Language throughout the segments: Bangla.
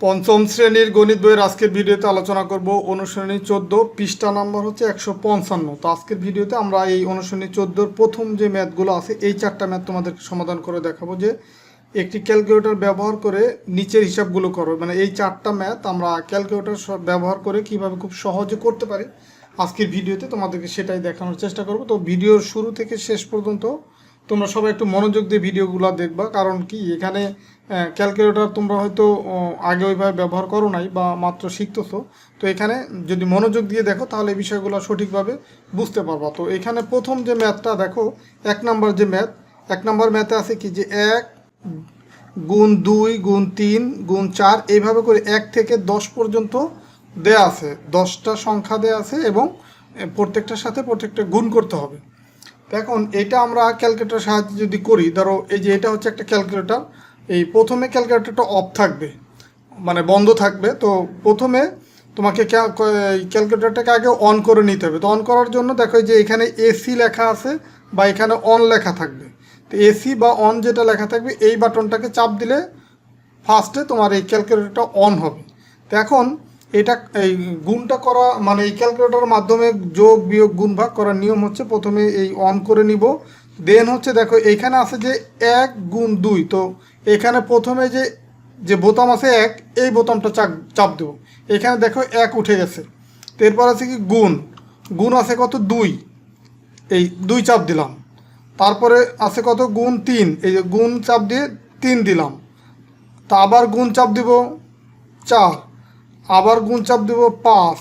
পঞ্চম শ্রেণির গণিত বইয়ের আজকের ভিডিওতে আলোচনা করব অনুশ্রেণী চোদ্দ, পৃষ্ঠা নাম্বার হচ্ছে একশো পঞ্চান্ন। তো আজকের ভিডিওতে আমরা এই অনুশ্রেণী চোদ্দোর প্রথম যে ম্যাথগুলো আছে, এই চারটা ম্যাথ তোমাদেরকে সমাধান করে দেখাবো যে একটি ক্যালকুলেটর ব্যবহার করে নিচের হিসাবগুলো করো। মানে এই চারটা ম্যাথ আমরা ক্যালকুলেটর ব্যবহার করে কীভাবে খুব সহজে করতে পারি, আজকের ভিডিওতে তোমাদেরকে সেটাই দেখানোর চেষ্টা করব। তো ভিডিওর শুরু থেকে শেষ পর্যন্ত তোমরা সবাই একটু মনোযোগ দিয়ে ভিডিওগুলো দেখবা, কারণ কি এখানে ক্যালকুলেটর তোমরা হয়তো আগে ওইভাবে ব্যবহার করো নাই বা মাত্র শিখতেছো। তো এখানে যদি মনোযোগ দিয়ে দেখো, তাহলে এই বিষয়গুলো সঠিকভাবে বুঝতে পারবা। তো এখানে প্রথম যে ম্যাথটা দেখো, এক নাম্বার যে ম্যাথ এক নাম্বার ম্যাথে আছে কি যে এক গুণ দুই গুণ তিন গুণ চার, এইভাবে করে এক থেকে দশ পর্যন্ত দেয়া আছে। দশটা সংখ্যা দেয়া আছে এবং প্রত্যেকটার সাথে প্রত্যেকটা গুণ করতে হবে। এখন এটা আমরা ক্যালকুলেটার সাহায্যে যদি করি, ধরো এই যে এটা হচ্ছে একটা ক্যালকুলেটর এই প্রথমে ক্যালকুলেটরটা অফ থাকবে মানে বন্ধ থাকবে। তো প্রথমে তোমাকে ক্যালকুলেটরটাকে আগে অন করে নিতে হবে। তো অন করার জন্য দেখো যে এখানে এসি লেখা আছে বা এখানে অন লেখা থাকবে। তো এসি বা অন যেটা লেখা থাকবে, এই বাটনটাকে চাপ দিলে ফার্স্টে তোমার এই ক্যালকুলেটরটা অন হবে। তো এখন এটা, এই গুণটা করা মানে এই ক্যালকুলেটরের মাধ্যমে যোগ, বিয়োগ, গুণ, ভাগ করার নিয়ম হচ্ছে প্রথমে এই অন করে নিব। দেন হচ্ছে দেখো এইখানে আছে যে এক গুণ দুই, তো এখানে প্রথমে যে যে বোতাম আছে এক, এই বোতামটা চাপ চাপ দেবো। এখানে দেখো এক উঠে গেছে। তো এরপর আছে কি গুণ। গুণ আছে কত? দুই। এই দুই চাপ দিলাম। তারপরে আছে কত? গুণ তিন। এই যে গুণ চাপ দিয়ে তিন দিলাম। তা আবার গুণ চাপ দিব চার। আবার গুণ চাপ দিব পাঁচ।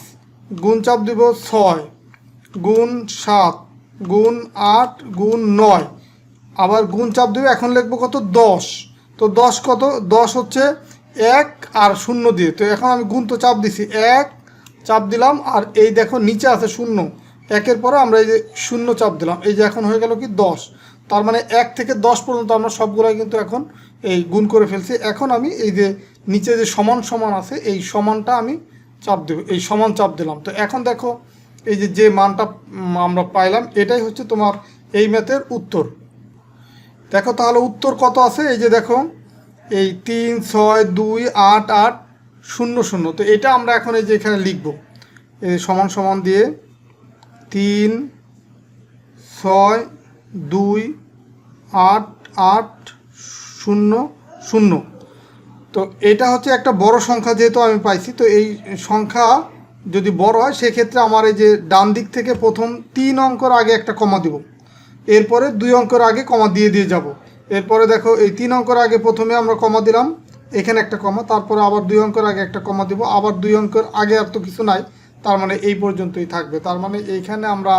গুণ চাপ দিব ছয়। গুণ সাত। গুণ আট। গুণ নয়। আবার গুণ চাপ দেবে, এখন লিখব কত? দশ। তো দশ কত? দশ হচ্ছে এক আর শূন্য দিয়ে। তো এখন আমি গুণ তো চাপ দিছি এক, চাপ দিলাম, আর এই দেখো নিচে আছে শূন্য। একের পরে আমরা এই যে শূন্য চাপ দিলাম, এই যে এখন হয়ে গেল কি দশ। তার মানে এক থেকে দশ পর্যন্ত আমরা সবগুলাই কিন্তু এখন এই গুণ করে ফেলছি। এখন আমি এই যে নিচে যে সমান সমান আছে, এই সমানটা আমি চাপ দেব, এই সমান চাপ দিলাম। তো এখন দেখো এই যে যে মানটা আমরা পাইলাম, এটাই হচ্ছে তোমার এই ম্যাথের উত্তর। দেখো তাহলে উত্তর কত আছে? এই যে দেখো, এই তিন, ছয়, দুই, আট আট, শূন্য শূন্য। তো এটা আমরা এখন এই যে এখানে লিখব। এই সমান সমান দিয়ে তিন, ছয়, দুই, আট আট, শূন্য শূন্য। তো এটা হচ্ছে একটা বড় সংখ্যা যেহেতু আমি পাইছি, তো এই সংখ্যা যদি বড় হয়, সেক্ষেত্রে আমার এই যে ডান দিক থেকে প্রথম তিন অঙ্কর আগে একটা কমা দিব। এরপরে দুই অঙ্কের আগে কমা দিয়ে দিয়ে যাব। এরপরে দেখো, এই তিন অঙ্কের আগে প্রথমে আমরা কমা দিলাম, এখানে একটা কমা, তারপরে আবার দুই অঙ্কের আগে একটা কমা দিব, আবার দুই অঙ্কের আগে আর তো কিছু নাই, তার মানে এই পর্যন্তই থাকবে। তার মানে এইখানে আমরা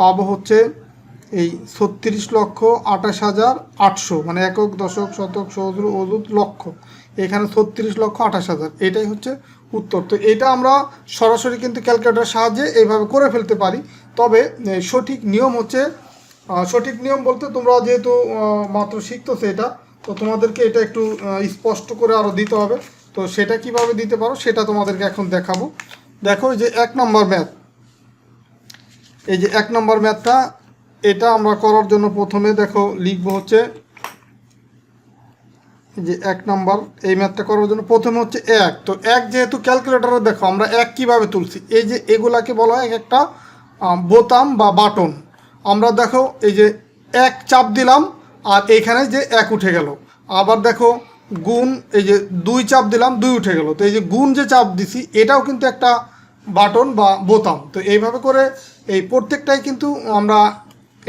পাবো হচ্ছে এই ছত্রিশ লক্ষ আঠাশ হাজার আটশো মানে একক, দশক, শতক সহদ্র অযুত, লক্ষ। এখানে ছত্রিশ লক্ষ আঠাশ হাজার, এটাই হচ্ছে উত্তর। তো এটা আমরা সরাসরি কিন্তু ক্যালকুলেটার সাহায্যে এইভাবে করে ফেলতে পারি। তবে সঠিক নিয়ম হচ্ছে সঠিক নিয়ম বলতে তোমরা যেহেতু মাত্র শিখতেছো এটা, তো তোমাদেরকে এটা একটু স্পষ্ট করে আরও দিতে হবে। তো সেটা কীভাবে দিতে পারো সেটা তোমাদেরকে এখন দেখাবো। দেখো যে এক নম্বর ম্যাথ। এই যে এক নম্বর ম্যাথটা, এটা আমরা করার জন্য প্রথমে দেখো লিখব হচ্ছে যে এক নম্বর, এই ম্যাথটা করার জন্য প্রথমে হচ্ছে এক। তো এক যেহেতু ক্যালকুলেটারে দেখো, আমরা এক কীভাবে তুলছি? এই যে এগুলাকে বলা হয় এক একটা বোতাম বা বাটন। আমরা দেখো এই যে এক চাপ দিলাম আর এইখানে যে এক উঠে গেল। আবার দেখো গুণ এই যে দুই চাপ দিলাম, দুই উঠে গেল। তো এই যে গুণ যে চাপ দিছি, এটাও কিন্তু একটা বাটন বা বোতাম। তো এইভাবে করে এই প্রত্যেকটাই কিন্তু আমরা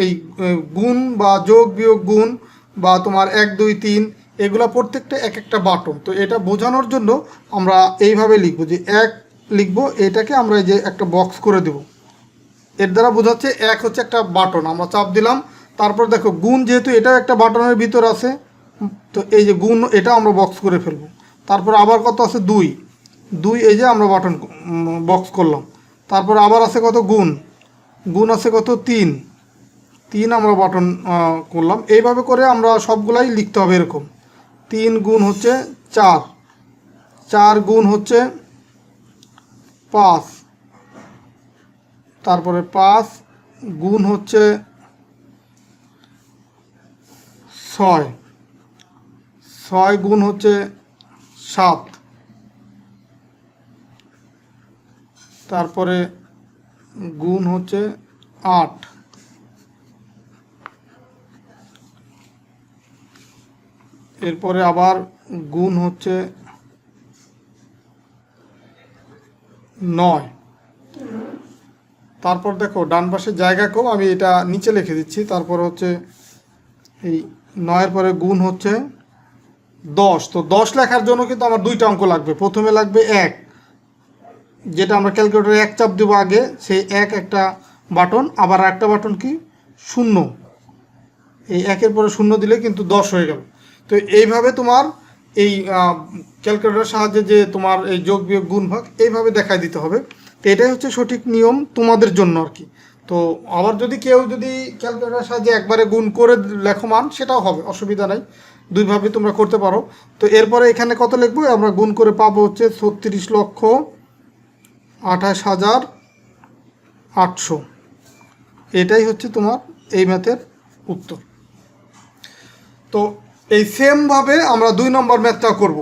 এই গুণ বা যোগ বিয়োগ গুণ বা তোমার এক, দুই, তিন এগুলা প্রত্যেকটা এক একটা বাটন। তো এটা বোঝানোর জন্য আমরা এইভাবে লিখব যে এক লিখব, এটাকে আমরা এই যে একটা বক্স করে দেব। এর দ্বারা বোঝা বোঝাচ্ছে এক হচ্ছে একটা বাটন, আমরা চাপ দিলাম। তারপর দেখো, গুণ যেহেতু এটাও একটা বাটনের ভিতর আছে তো এই যে গুণ, এটা আমরা বক্স করে ফেলব। তারপর আবার কত আছে? দুই। দুই, এই যে আমরা বাটন বক্স করলাম। তারপর আবার আছে কত? গুণ। গুণ আছে কত? তিন। তিন আমরা বাটন করলাম। এইভাবে করে আমরা সবগুলাই লিখতে হবে এরকম। তিন গুণ হচ্ছে চার। চার গুণ হচ্ছে পাঁচ। তারপরে পাঁচ, গুণ হচ্ছে ছয়। ছয় গুণ হচ্ছে সাত। তারপরে গুণ হচ্ছে আট। এরপরে আবার গুণ হচ্ছে নয়। তারপর দেখো, ডান পাশের জায়গাকেও আমি এটা নিচে লিখে দিচ্ছি। তারপর হচ্ছে এই নয়ের পরে গুণ হচ্ছে দশ। তো দশ লেখার জন্য কিন্তু আমার দুইটা অঙ্ক লাগবে। প্রথমে লাগবে এক। যেটা আমরা ক্যালকুলেটরে এক চাপ দেবো আগে, সেই এক একটা বাটন। আবার একটা বাটন কি? শূন্য। এই একের পরে শূন্য দিলে কিন্তু দশ হয়ে গেল। তো এইভাবে তোমার এই ক্যালকুলেটরের সাহায্যে যে তোমার এই যোগ বিয়োগ গুণ ভাগ, এইভাবে দেখাই দিতে হবে। তো এটাই হচ্ছে সঠিক নিয়ম তোমাদের জন্য আর কি। তো আবার যদি কেউ যদি ক্যালকুলেটরের সাহায্যে একবারে গুণ করে লেখো মান সেটাও হবে, অসুবিধা নাই। দুইভাবে তোমরা করতে পারো। তো এরপরে এখানে কত লিখব? আমরা গুণ করে পাবো হচ্ছে ছত্রিশ লক্ষ আঠাশ হাজার আটশো। এটাই হচ্ছে তোমার এই ম্যাথের উত্তর। তো এই সেমভাবে আমরা দুই নম্বর ম্যাথটা করব।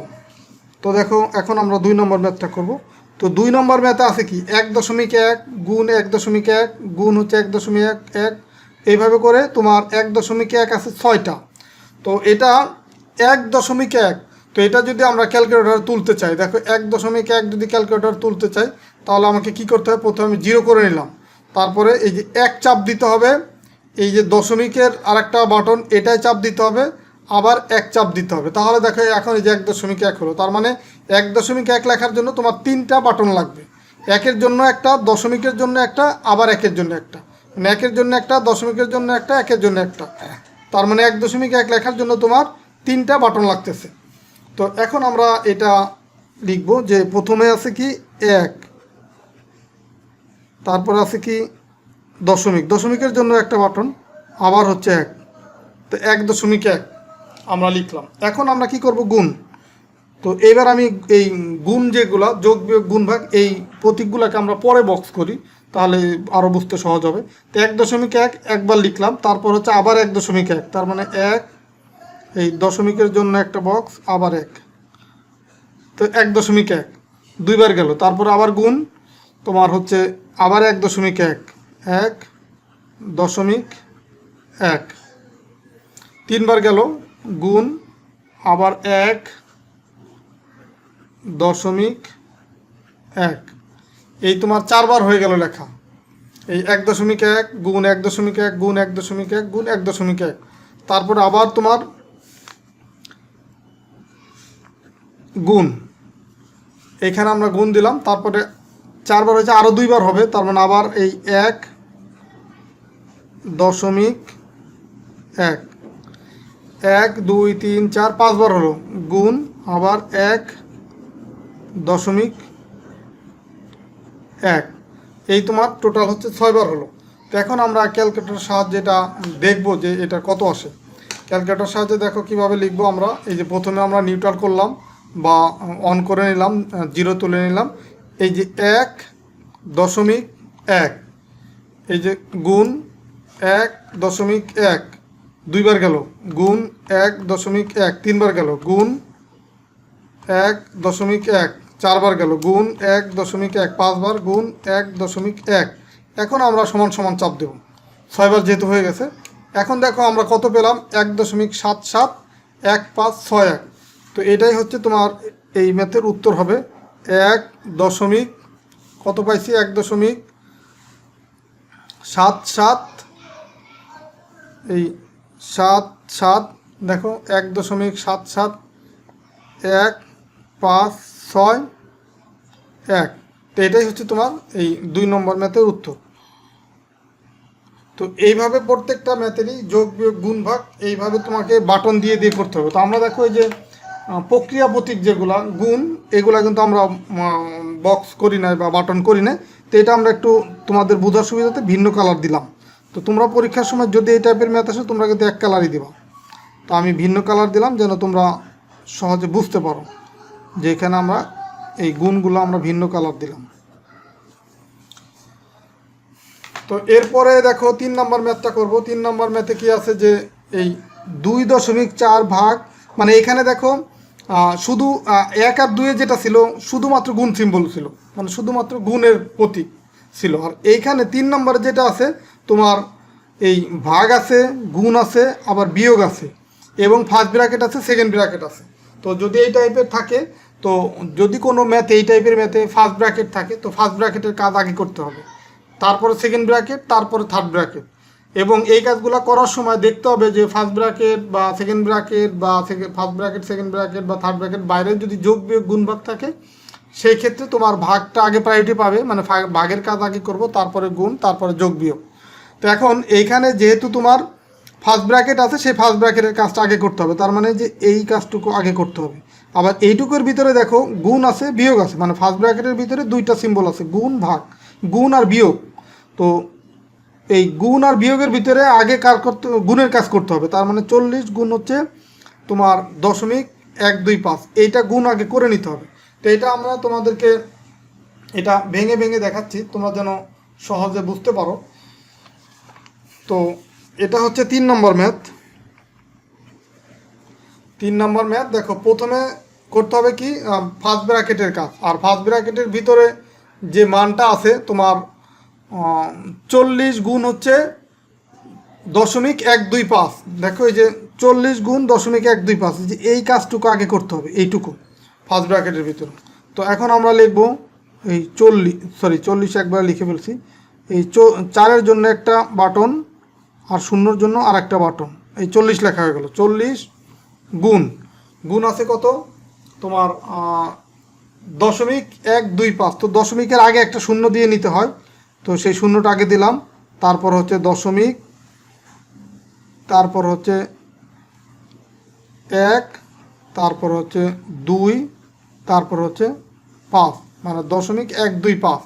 তো দেখো, এখন আমরা দুই নম্বর ম্যাথটা করব। তো দুই নম্বর ম্যাথে আছে কি? এক দশমিক এক গুণ এক দশমিক এক গুণ হচ্ছে এক দশমিক এক। এক এইভাবে করে তোমার এক দশমিক এক আছে ছয়টা। তো এটা এক দশমিক এক। তো এটা যদি আমরা ক্যালকুলেটর তুলতে চাই, দেখো এক দশমিক এক যদি ক্যালকুলেটর তুলতে চাই, তাহলে আমাকে কি করতে হবে? প্রথমে আমি জিরো করে নিলাম। তারপরে এই যে এক চাপ দিতে হবে, এই যে দশমিকের আরেকটা বাটন, এটাই চাপ দিতে হবে। আবার এক চাপ দিতে হবে। তাহলে দেখো এখন এই যে এক দশমিক এক হলো, তার মানে এক দশমিক এক লেখার জন্য তোমার তিনটা বাটন লাগবে। একের জন্য একটা, দশমিকের জন্য একটা, আবার একের জন্য একটা। মানে একের জন্য একটা, দশমিকের জন্য একটা, একের জন্য একটা। তার মানে এক দশমিক এক লেখার জন্য তোমার তিনটা বাটন লাগতেছে। তো এখন আমরা এটা লিখব যে প্রথমে আছে কি এক, তারপর আছে কি দশমিক। দশমিকের জন্য একটা বাটন, আবার হচ্ছে এক। তো এক দশমিক এক। লিখলাম। এখন আমরা কি করব? গুণ। তো এবার আমি এই গুণ যেগুলা, যোগ, বিয়োগ, গুণ ভাগ, এই প্রতীকগুলোকে আমরা পরে বক্স করি, তাহলে আরও বুঝতে সহজ হবে। তো এক দশমিক এক, একবার লিখলাম, তারপর হচ্ছে আবার এক দশমিক এক, তার মানে এক, এই দশমিকের জন্য একটা বক্স আবার এক। তো এক দশমিক এক, দুইবার গেল, তারপর আবার গুণ, তোমার হচ্ছে আবার এক দশমিক এক এক দশমিক এক। তিনবার গেল গুণ, আবার এক দশমিক এক। এই তোমার চারবার হয়ে গেল লেখা। এই এক দশমিক এক, গুণ এক দশমিক এক, গুণ এক দশমিক এক, গুণ এক দশমিক এক। তারপর আবার তোমার গুণ। এখানে আমরা গুণ দিলাম, তারপরে চারবার হয়েছে আরও দুইবার হবে। তার মানে আবার এই এক দশমিক এক। এক, দুই, তিন, চার পাঁচবার হলো। গুণ, আবার এক দশমিক এক। এই তোমার টোটাল হচ্ছে ছয়বার হলো। তো এখন আমরা ক্যালকুলেটরের সাহায্যে এটা দেখব যে এটা কত আসে। ক্যালকুলেটর সাহায্যে দেখো কীভাবে লিখব আমরা। এই যে প্রথমে আমরা নিউট্রাল করলাম বা অন করে নিলাম জিরো তুলে নিলাম। এই যে এক দশমিক এক। এই যে গুণ এক দশমিক এক। দুইবার গেল। গুণ এক দশমিক এক, তিনবার গেল। গুণ এক দশমিক এক, চারবার গেল। গুণ এক দশমিক এক, পাঁচবার। গুণ এক দশমিক এক। এখন আমরা সমান সমান চাপ দেব। ছয়বার যেহেতু হয়ে গেছে, এখন দেখো আমরা কত পেলাম? এক দশমিক সাত সাত, এক পাঁচ ছয় এক। তো এটাই হচ্ছে তোমার এই ম্যাথের উত্তর হবে। এক দশমিক, কত পাইছি? এক দশমিক সাত সাত, এই সাত সাত, দেখো, এক দশমিক সাত সাত, এক, পাঁচ, ছয়, এক। তো এটাই হচ্ছে তোমার এই দুই নম্বর ম্যাথের উত্তর। তো এইভাবে প্রত্যেকটা ম্যাথেরই যোগ, বিয়োগ, গুণ, ভাগ এইভাবে তোমাকে বাটন দিয়ে দিয়ে করতে হবে। তো আমরা দেখো এই যে প্রক্রিয়া প্রতীক যেগুলা, গুণ, এগুলা কিন্তু আমরা বক্স করি না বা বাটন করি না তো এটা আমরা একটু তোমাদের বোঝার সুবিধাতে ভিন্ন কালার দিলাম। তো তোমরা পরীক্ষার সময় যদি এই টাইপের ম্যাথ আসে, তোমরা কিন্তু এক কালারই দিবা। তো আমি ভিন্ন কালার দিলাম যেন তোমরা সহজে বুঝতে পারো যে এখানে আমরা এই গুণগুলো আমরা ভিন্ন কালার দিলাম। তো এরপরে দেখো তিন নম্বর ম্যাথটা করব। তিন নম্বর ম্যাথে কি আছে যে এই দুই দশমিক চার ভাগ মানে এখানে দেখো শুধু এক আর দুয়ে যেটা ছিল, শুধুমাত্র গুণ সিম্বল ছিল মানে শুধুমাত্র গুণের প্রতীক ছিল। আর এইখানে তিন নম্বরে যেটা আছে তোমার এই ভাগ আছে, গুণ আছে, আবার বিয়োগ আছে। এবং ফার্স্ট ব্র্যাকেট আছে সেকেন্ড ব্র্যাকেট আছে। তো যদি এই টাইপের থাকে, তো যদি কোনো ম্যাথে এই টাইপের ম্যাথে ফার্স্ট ব্র্যাকেট থাকে, তো ফার্স্ট ব্র্যাকেটের কাজ আগে করতে হবে। তারপরে সেকেন্ড ব্র্যাকেট তারপরে থার্ড ব্র্যাকেট এবং এই কাজগুলো করার সময় দেখতে হবে যে ফার্স্ট ব্র্যাকেট বা সেকেন্ড ব্র্যাকেট বা ফার্স্ট ব্র্যাকেট সেকেন্ড ব্র্যাকেট বা থার্ড ব্র্যাকেট বাইরে যদি যোগ, বিয়োগ, গুণ ভাগ থাকে, সেই ক্ষেত্রে তোমার ভাগটা আগে প্রায়োরিটি পাবে। মানে ভাগের কাজ আগে করব, তারপরে গুণ, তারপরে যোগ, বিয়োগ। তো এখন এইখানে যেহেতু তোমার ফার্স্ট ব্র্যাকেট আছে, সেই ফার্স্ট ব্র্যাকেটের কাজটা আগে করতে হবে। তার মানে যে এই কাজটুকু আগে করতে হবে। আবার এইটুকুর ভিতরে দেখো, গুণ আছে, বিয়োগ আছে। মানে ফার্স্ট ব্র্যাকেটের ভিতরে দুইটা সিম্বল আছে, গুণ, ভাগ। গুণ আর বিয়োগ। তো এই গুণ আর বিয়োগের ভিতরে আগে কার করতে, গুণের কাজ করতে হবে। তার মানে চল্লিশ গুণ হচ্ছে তোমার দশমিক এক দুই পাঁচ। এইটা গুণ আগে করে নিতে হবে। তো এটা আমরা তোমাদেরকে, এটা ভেঙে ভেঙে দেখাচ্ছি। তোমরা যেন সহজে বুঝতে পারো। তো এটা হচ্ছে তিন নম্বর ম্যাথ। তিন নম্বর ম্যাথ, দেখো, প্রথমে করতে হবে কি ফার্স্ট ব্র্যাকেটের কাজ। আর ফার্স্ট ব্র্যাকেটের ভিতরে যে মানটা আছে, তোমার চল্লিশ গুণ হচ্ছে দশমিক এক দুই পাঁচ। দেখো, এই যে চল্লিশ গুণ দশমিক এক দুই পাঁচ যে এই কাজটুকু আগে করতে হবে, এইটুকু ফার্স্ট ব্র্যাকেটের ভিতরে। তো এখন আমরা লিখব এই চল্লিশ সরি চল্লিশ একবার লিখে ফেলছি। এই চারের জন্য একটা বাটন আর শূন্যর জন্য আর একটা বাটন এই চল্লিশ লেখা হয়ে গেল। চল্লিশ গুণ। গুণ আছে কত? তোমার দশমিক এক দুই পাঁচ। তো দশমিকের আগে একটা শূন্য দিয়ে নিতে হয়। তো সেই শূন্যটা আগে দিলাম। তারপর হচ্ছে দশমিক, তারপর হচ্ছে এক, তারপর হচ্ছে দুই, তারপর হচ্ছে পাঁচ। মানে দশমিক এক দুই পাঁচ।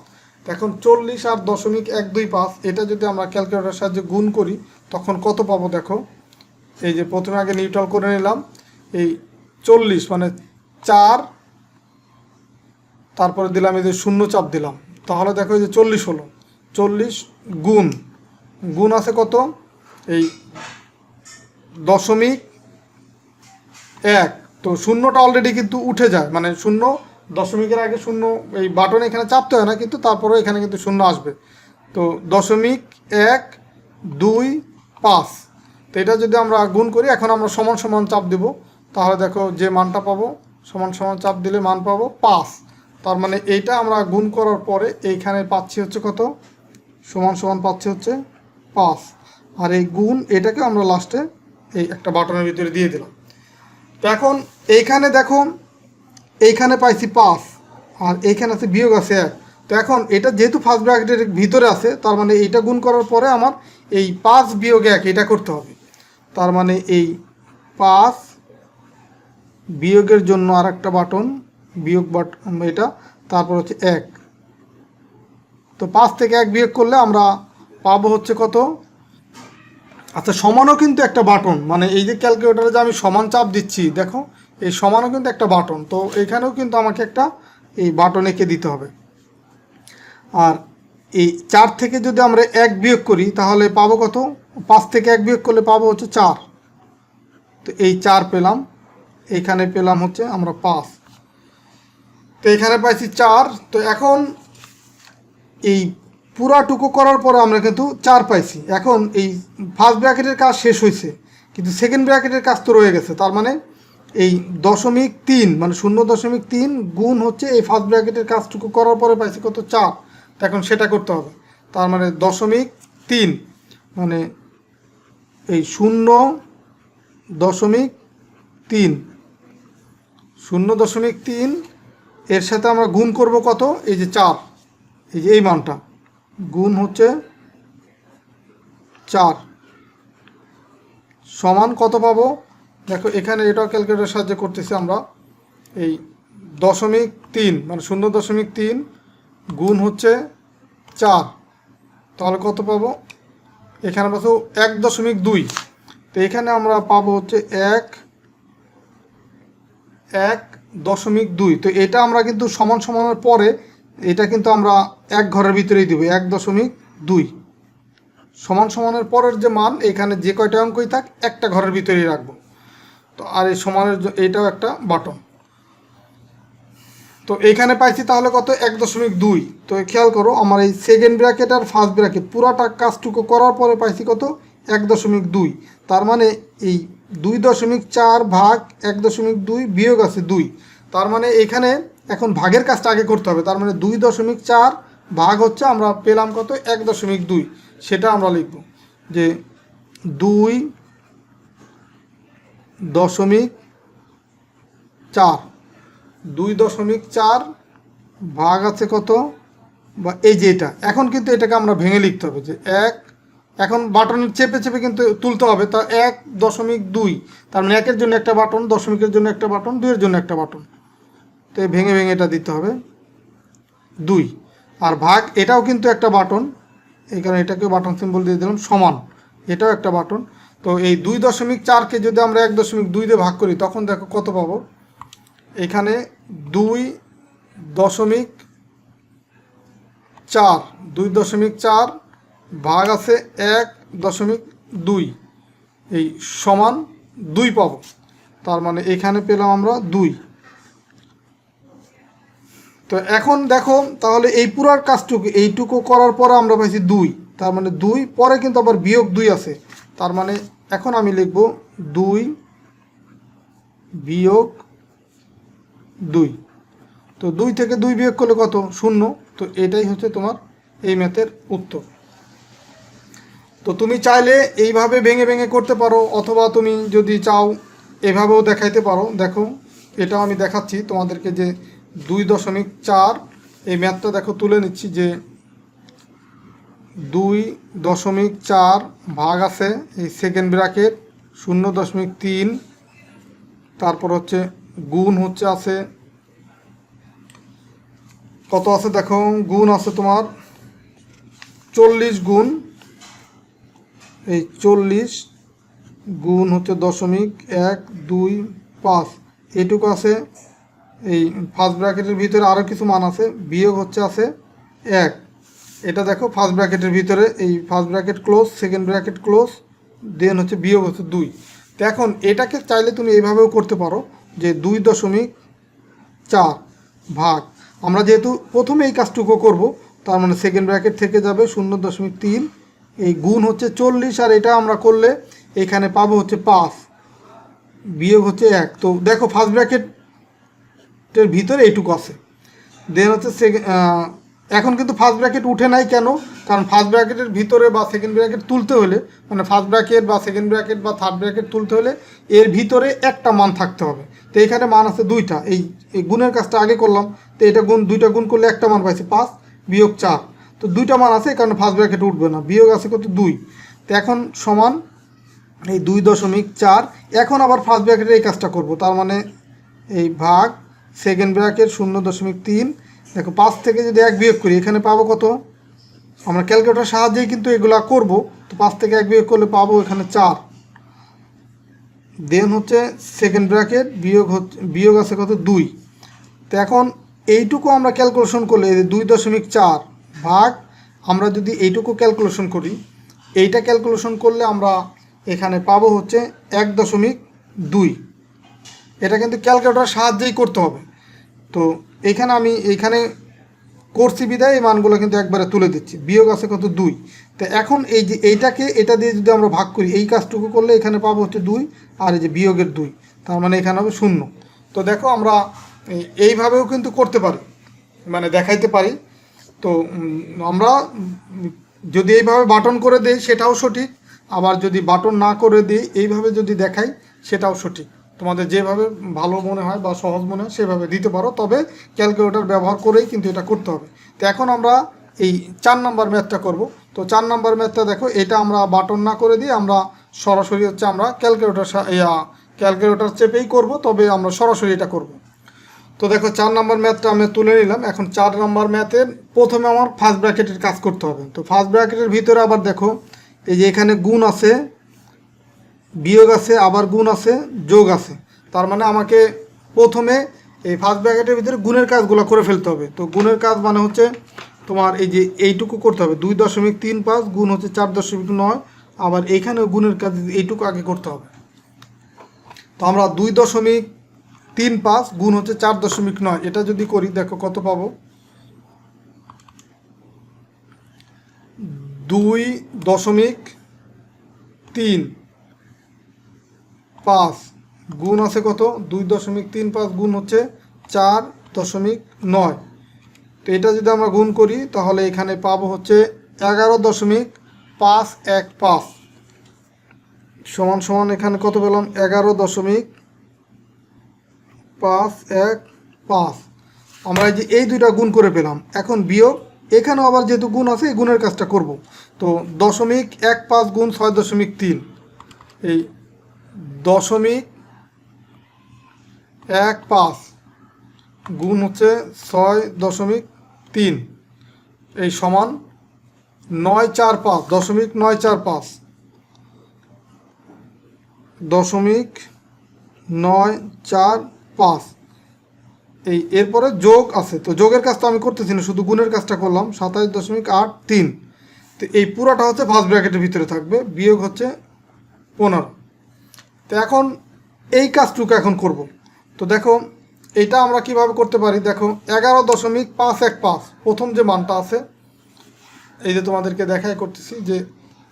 এখন চল্লিশ আর দশমিক এক দুই পাঁচ, এটা যদি আমরা ক্যালকুলেটারের সাহায্যে গুণ করি তখন কত পাবো দেখো? এই যে প্রথমে আগে নিউট্রাল করে নিলাম। এই চল্লিশ মানে চার, তারপরে দিলাম এই যে শূন্য চাপ দিলাম। তাহলে দেখো এই যে চল্লিশ হলো। চল্লিশ গুণ। গুণ আছে কত? এই দশমিক এক। তো শূন্যটা অলরেডি কিন্তু উঠে যায়। মানে শূন্য, দশমিকের আগে শূন্য, এই বাটন এখানে চাপতে হয় না, কিন্তু তারপরেও এখানে কিন্তু শূন্য আসবে। তো দশমিক এক, দুই পাঁচ। তো এটা যদি আমরা গুণ করি, এখন আমরা সমান সমান চাপ দেব। তাহলে দেখো যে মানটা পাবো, সমান সমান চাপ দিলে মান পাবো পাঁচ। তার মানে এইটা আমরা গুণ করার পরে এইখানে পাচ্ছি হচ্ছে কত? সমান সমান পাচ্ছি হচ্ছে পাঁচ। আর এই গুণ এটাকে আমরা লাস্টে এই একটা বাটনের ভিতরে দিয়ে দিলাম। তো এখন এইখানে দেখো, এইখানে পাইছি পাঁচ, আর এইখানে আছে বিয়োগ আছে এক। তো এখন এটা যেহেতু ফার্স্ট ব্র্যাকেটের ভিতরে আছে, তার মানে এইটা গুণ করার পরে আমার এই পাঁচ বিয়োগ এক, এটা করতে হবে। তার মানে এই পাঁচ বিয়োগের জন্য আর একটা বাটন, বিয়োগ বাটন এটা, তারপর হচ্ছে এক। তো পাঁচ থেকে এক বিয়োগ করলে আমরা পাবো হচ্ছে কত? আচ্ছা সমানও কিন্তু একটা বাটন মানে এই যে ক্যালকুলেটারে যে আমি সমান চাপ দিচ্ছি, দেখো, এই সমানও কিন্তু একটা বাটন, তো এখানেও কিন্তু আমাকে একটা এই বাটন এঁকে দিতে হবে। আর এই চার থেকে যদি আমরা এক বিয়োগ করি, তাহলে পাবো কত? পাঁচ থেকে এক বিয়োগ করলে পাবো হচ্ছে চার। তো এই চার পেলাম। এখানে পেলাম হচ্ছে আমরা পাঁচ। তো এখানে পাইছি চার। তো এখন এই পুরাটুকু করার পরে আমরা কিন্তু চার পাইছি। এখন এই ফার্স্ট ব্র্যাকেটের কাজ শেষ হয়েছে কিন্তু সেকেন্ড ব্র্যাকেটের কাজ তো রয়ে গেছে। তার মানে এই দশমিক তিন মানে শূন্য দশমিক তিন গুণ হচ্ছে এই ফার্স্ট ব্র্যাকেটের কাজটুকু করার পরে পাইছি কত? চার। এখন সেটা করতে হবে। তার মানে দশমিক তিন মানে এই শূন্য দশমিক তিন। শূন্য দশমিক তিন, এর সাথে আমরা গুণ করব কত? এই যে চার। এই যে এই মানটা। গুণ হচ্ছে চার। সমান কত পাবো? দেখো, এখানে এটাও ক্যালকুলেটার সাহায্যে করতেছি আমরা। এই দশমিক তিন মানে শূন্য দশমিক তিন গুণ হচ্ছে চার। তাহলে কত পাবো? এখানে পাবো এক দশমিক দুই। তো এখানে আমরা পাবো হচ্ছে এক এক দশমিক দুই। তো এটা আমরা কিন্তু সমান সমানের পরে এটা কিন্তু আমরা এক ঘরের ভিতরেই দেবো, এক দশমিক দুই। সমান সমানের পরের যে মান, এখানে যে কয়টা অঙ্কই থাক, একটা ঘরের ভিতরেই রাখব। তো আর এই সমানের এইটাও একটা বাটন তো এখানে পাইছি তাহলে কত? এক দশমিক দুই। তো খেয়াল করো, আমার এই সেকেন্ড ব্র্যাকেট আর ফার্স্ট ব্র্যাকেট পুরাটা কাজটুকু করার পরে পাইছি কত? এক দশমিক দুই। তার মানে এই দুই দশমিক চার ভাগ এক দশমিক দুই বিয়োগ আছে দুই। তার মানে এখানে এখন ভাগের কাজটা আগে করতে হবে। তার মানে দুই দশমিক চার ভাগ হচ্ছে আমরা পেলাম কত? এক দশমিক দুই। সেটা আমরা লিখব যে দুই দশমিক চার। দুই দশমিক চার ভাগ আছে কত? বা এই যে এটা। এখন কিন্তু এটাকে আমরা ভেঙে লিখতে হবে যে এক, এখন বাটনের চেপে চেপে কিন্তু তুলতে হবে। তা এক দশমিক দুই, তার মানে একের জন্য একটা বাটন, দশমিকের জন্য একটা বাটন, দুইয়ের জন্য একটা বাটন। তো ভেঙে ভেঙে এটা দিতে হবে। দুই, আর ভাগ, এটাও কিন্তু একটা বাটন। এই কারণে এটাকে বাটন সিম্বল দিয়ে দিলাম, সমান। এটাও একটা বাটন। তো এই দুই দশমিক চারকে যদি আমরা এক দশমিক দুই দিয়ে ভাগ করি, তখন দেখো কত পাবো? এখানে দুই দশমিক চার, দুই দশমিক চার ভাগ আছে এক দশমিক দুই। এই সমান দুই পাবো। তার মানে এখানে পেলাম আমরা দুই। তো এখন দেখো, তাহলে এই পুরার কাজটুকু, এইটুকু করার পরে আমরা পাইছি দুই। তার মানে দুই, পরে কিন্তু আবার বিয়োগ দুই আছে। তার মানে এখন আমি লিখব দুই বিয়োগ দুই। তো দুই থেকে দুই বিয়োগ করলে কত? শূন্য। তো এটাই হচ্ছে তোমার এই ম্যাথের উত্তর। তো তুমি চাইলে এইভাবে ভেঙে ভেঙে করতে পারো, অথবা তুমি যদি চাও এভাবেও দেখাইতে পারো। দেখো, এটাও আমি দেখাচ্ছি তোমাদেরকে যে দুই দশমিক চার, এই ম্যাথটা দেখো তুলে নিচ্ছি যে দুই দশমিক চার ভাগ আছে এই সেকেন্ড ব্র্যাকেট শূন্য দশমিক তিন, তারপর হচ্ছে গুণ হচ্ছে আছে। কত আছে দেখো? গুণ আছে তোমার চল্লিশ গুণ। এই চল্লিশ গুণ হচ্ছে দশমিক এক দুই পাঁচ। এটুকু আছে। এই ফার্স্ট ব্র্যাকেটের ভিতরে আরও কিছু মান আছে। বিয়োগ হচ্ছে আছে এক। এটা দেখো ফার্স্ট ব্র্যাকেটের ভিতরে এই first bracket close second bracket close then হচ্ছে বিয়োগ হচ্ছে দুই। তো এখন এটাকে চাইলে তুমি এইভাবেও করতে পারো। যে দুই দশমিক চার ভাগ। আমরা যেহেতু প্রথমে এই কাজটুকু করব, তার মানে সেকেন্ড ব্র্যাকেট থেকে যাবে শূন্য দশমিক তিন। এই গুণ হচ্ছে চল্লিশ, আর এটা আমরা করলে এখানে পাবো হচ্ছে পাঁচ। বিয়োগ হচ্ছে এক। তো দেখো ফার্স্ট ব্র্যাকেটের ভিতরে এইটুকু আছে। দেন হচ্ছে সেকেন্ড এখন কিন্তু ফার্স্ট ব্র্যাকেট উঠে নাই কেন? কারণ ফার্স্ট ব্র্যাকেটের ভিতরে বা সেকেন্ড ব্র্যাকেট তুলতে হলে মানে ফার্স্ট ব্র্যাকেট বা সেকেন্ড ব্র্যাকেট বা থার্ড ব্র্যাকেট তুলতে হলে এর ভিতরে একটা মান থাকতে হবে। তো এখানে মান আছে দুইটা। এই এই গুণের কাজটা আগে করলাম। তো এটা গুণ, দুইটা গুণ করলে একটা মান পাইছি পাঁচ, বিয়োগ চার। তো দুইটা মান আছে, কারণ ফার্স্ট ব্র্যাকেট উঠবে না। বিয়োগ আছে কত? দুই। তো এখন সমান এই দুই দশমিক চার। এখন আবার ফার্স্ট ব্র্যাকেটে এই কাজটা করব। তার মানে এই ভাগ সেকেন্ড ব্র্যাকেট শূন্য দশমিক তিন দেখো, পাঁচ থেকে যদি এক বিয়োগ করি, এখানে পাবো কত? আমরা ক্যালকুলেটার সাহায্যেই কিন্তু এগুলা করব। তো পাঁচ থেকে এক বিয়োগ করলে পাবো এখানে চার। দেন হচ্ছে সেকেন্ড ব্র্যাকেট বিয়োগ হচ্ছে, বিয়োগ আছে কত? দুই। তো এখন এইটুকু আমরা ক্যালকুলেশন করলে দুই দশমিক চার ভাগ, আমরা যদি এইটুকু ক্যালকুলেশন করি, এইটা ক্যালকুলেশন করলে আমরা এখানে পাবো হচ্ছে এক দশমিক দুই। এটা কিন্তু ক্যালকুলেটার সাহায্যেই করতে হবে। তো এইখানে আমি এইখানে করছি বিদায়, এই মানগুলো কিন্তু একবারে তুলে দিচ্ছি। বিয়োগ আছে কত? দুই। তো এখন এই যে এইটাকে, এটা দিয়ে যদি আমরা ভাগ করি, এই কাজটুকু করলে এখানে পাবো হচ্ছে দুই আর এই যে বিয়োগের দুই। তার মানে এখানে হবে শূন্য। তো দেখো আমরা এইভাবেও কিন্তু করতে পারি মানে দেখাইতে পারি। তো আমরা যদি এইভাবে বাটন করে দিই, সেটাও সঠিক। আবার যদি বাটন না করে দিই, এইভাবে যদি দেখাই, সেটাও সঠিক। তোমাদের যেভাবে ভালো মনে হয় বা সহজ মনে হয় সেভাবে দিতে পারো। তবে ক্যালকুলেটর ব্যবহার করেই কিন্তু এটা করতে হবে। তো এখন আমরা এই চার নাম্বার ম্যাথটা করব। তো চার নাম্বার ম্যাথটা দেখো, এটা আমরা বাটন না করে দিয়ে আমরা সরাসরি হচ্ছে আমরা ক্যালকুলেটর ক্যালকুলেটর চেপেই করব, তবে আমরা সরাসরি এটা করব। তো দেখো, চার নাম্বার ম্যাথটা আমি তুলে নিলাম। এখন চার নাম্বার ম্যাথের প্রথমে আমার ফার্স্ট ব্র্যাকেটের কাজ করতে হবে। তো ফার্স্ট ব্র্যাকেটের ভিতরে আবার দেখো, এই যে এখানে গুণ আছে বিয়োগ আছে, আবার গুণ আছে, যোগ আছে। তার মানে আমাকে প্রথমে এই ফার্স্ট ব্র্যাকেটের ভিতরে গুণের কাজগুলো করে ফেলতে হবে। তো গুণের কাজ মানে হচ্ছে তোমার এই যে এইটুকু করতে হবে। দুই দশমিক তিন পাঁচ গুণ হচ্ছে চার দশমিক নয়, আবার এইখানেও গুণের কাজ এইটুকু আগে করতে হবে। তো আমরা দুই দশমিক তিন পাঁচ গুণ হচ্ছে চার দশমিক নয়। এটা যদি করি, দেখো কত পাবো? দুই দশমিক তিন। পাঁচ। গুণ আছে কত? দুই দশমিক তিন পাঁচ গুণ হচ্ছে চার দশমিক নয়। তো এটা যদি আমরা গুণ করি, তাহলে এখানে পাবো হচ্ছে এগারো দশমিক পাঁচ এক পাঁচ। সমান সমান এখানে কত পেলাম? এগারো দশমিক পাঁচ এক পাঁচ। আমরা এই যে এই দুইটা গুণ করে পেলাম। এখন বিয়োগ, এখানেও আবার যেহেতু গুণ আছে, এই গুণের কাজটা করব। তো দশমিক এক পাঁচ গুণ ছয় দশমিক তিন। এই দশমিক এক পাঁচ গুণ হচ্ছে ছয় দশমিক তিন। এই সমান নয় চার পাঁচ, দশমিক নয় চার পাঁচ। দশমিক নয় চার পাঁচ। এই এরপরে যোগ আছে, তো যোগের কাজটা আমি করতেছি না, শুধু গুণের কাজটা করলাম, সাতাশ দশমিক আট তিন। তো এই পুরাটা হচ্ছে ফার্স্ট ব্র্যাকেটের ভিতরে থাকবে, বিয়োগ হচ্ছে পনেরো। তো এখন এই কাজটুকু এখন করব। তো দেখো এটা আমরা কীভাবে করতে পারি? দেখো, এগারো দশমিক পাঁচ এক পাঁচ, প্রথম যে মানটা আছে, এই যে তোমাদেরকে দেখাই করতেছি যে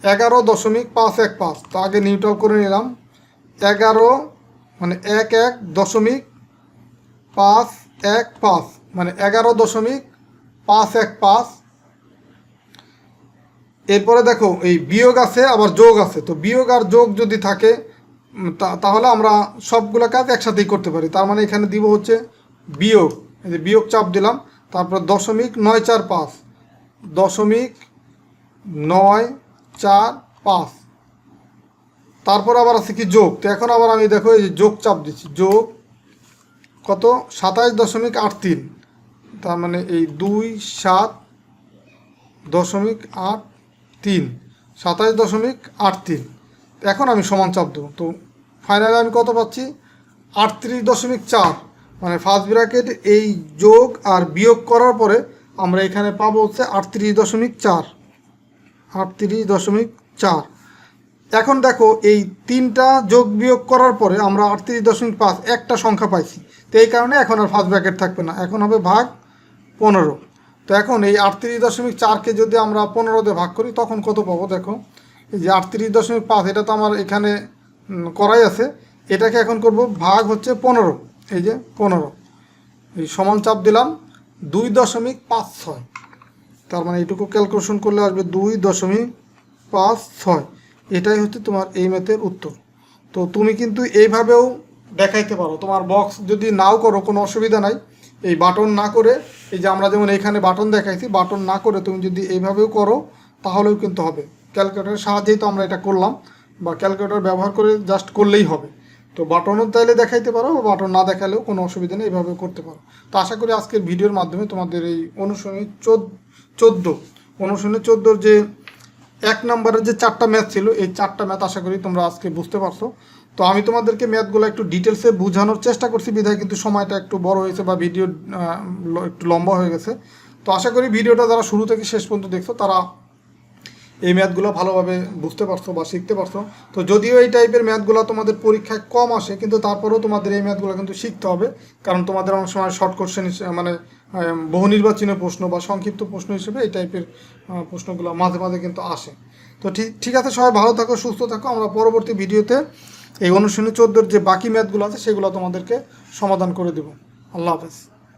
এগারো দশমিক পাঁচ এক পাঁচ, তো আগে নিউট্রাল করে নিলাম। এগারো মানে এক এক দশমিক পাঁচ এক পাঁচ মানে এগারো দশমিক পাঁচ এক পাঁচ। এরপরে দেখো, এই বিয়োগ আছে, আবার যোগ আছে। তো বিয়োগ আর যোগ যদি থাকে তাহলে আমরা সবগুলো কাজ একসাথেই করতে পারি। তার মানে এখানে দিব হচ্ছে বিয়োগ। এই যে বিয়োগ চাপ দিলাম, তারপর দশমিক নয় চার পাঁচ। দশমিক নয় চার পাঁচ। তারপর আবার আছে কি যোগ। তো এখন আবার আমি দেখো এই যে যোগ চাপ দিচ্ছি। যোগ কত? সাতাশ দশমিক আট তিন। তার মানে এই দুই সাত দশমিক আট তিন। সাতাশ দশমিক আট তিন। এখন আমি সমান চাপ দেবো। তো ফাইনালি আমি কত পাচ্ছি? আটত্রিশ দশমিক চার। মানে ফার্স্ট ব্র্যাকেট এই যোগ আর বিয়োগ করার পরে আমরা এখানে পাবো হচ্ছে আটত্রিশ দশমিক চার। আটত্রিশ দশমিক চার। এখন দেখো এই তিনটা যোগ বিয়োগ করার পরে আমরা আটত্রিশ দশমিক পাঁচ, একটা সংখ্যা পাইছি। তো এই কারণে এখন আর ফার্স্ট ব্র্যাকেট থাকবে না। এখন হবে ভাগ পনেরো। তো এখন এই আটত্রিশ দশমিক চারকে যদি আমরা পনেরোতে ভাগ করি, তখন কত পাবো দেখো? এই যে আটত্রিশ দশমিক পাঁচ, এটা তো আমার এখানে করাই আছে। এটাকে এখন করব ভাগ হচ্ছে পনেরো। এই যে পনেরো। এই সমান চাপ দিলাম দুই দশমিক পাঁচ ছয়। তার মানে এইটুকু ক্যালকুলেশন করলে আসবে দুই দশমিক পাঁচ ছয়। এটাই হচ্ছে তোমার এই ম্যাথের উত্তর। তো তুমি কিন্তু এইভাবেও দেখাইতে পারো। তোমার বক্স যদি নাও করো, কোনো অসুবিধা নাই। এই বাটন না করে, এই যে আমরা যেমন এখানে বাটন দেখাইছি বাটন না করে তুমি যদি এইভাবেও করো, তাহলেও কিন্তু হবে। ক্যালকুলেটরের সাহায্যেই তো আমরা এটা করলাম, বা ক্যালকুলেটর ব্যবহার করে জাস্ট করলেই হবে। তো বাটনও তাইলে দেখাইতে পারো, বা বাটন না দেখালেও কোনো অসুবিধা নেই এইভাবে করতে পারো। তো আশা করি আজকের ভিডিওর মাধ্যমে তোমাদের এই অনুশীলনী চোদ্দ অনুশীলনী চোদ্দোর যে এক নম্বরের যে চারটা ম্যাথ ছিল, এই চারটা ম্যাথ আশা করি তোমরা আজকে বুঝতে পারছ। তো আমি তোমাদেরকে ম্যাথগুলো একটু ডিটেলসে বোঝানোর চেষ্টা করছি, বিধায় কিন্তু সময়টা একটু বড় হয়েছে বা ভিডিও একটু লম্বা হয়ে গেছে। তো আশা করি ভিডিওটা যারা শুরু থেকে শেষ পর্যন্ত দেখছ, তারা এই ম্যাথগুলো ভালোভাবে বুঝতে পারছ বা শিখতে পারছ। তো যদিও এই টাইপের ম্যাথগুলো তোমাদের পরীক্ষায় কম আসে, কিন্তু তারপরেও তোমাদের এই ম্যাথগুলো কিন্তু শিখতে হবে। কারণ তোমাদের অনেক সময় শর্ট কোশ্চেন মানে বহু নির্বাচনীয় প্রশ্ন বা সংক্ষিপ্ত প্রশ্ন হিসেবে এই টাইপের প্রশ্নগুলো মাঝে মাঝে কিন্তু আসে। তো ঠিক ঠিক আছে, সবাই ভালো থাকো, সুস্থ থাকো। আমরা পরবর্তী ভিডিওতে এই অনুশীলনী চোদ্দোর যে বাকি ম্যাথগুলো আছে, সেগুলো তোমাদেরকে সমাধান করে দেবো। আল্লাহ হাফেজ।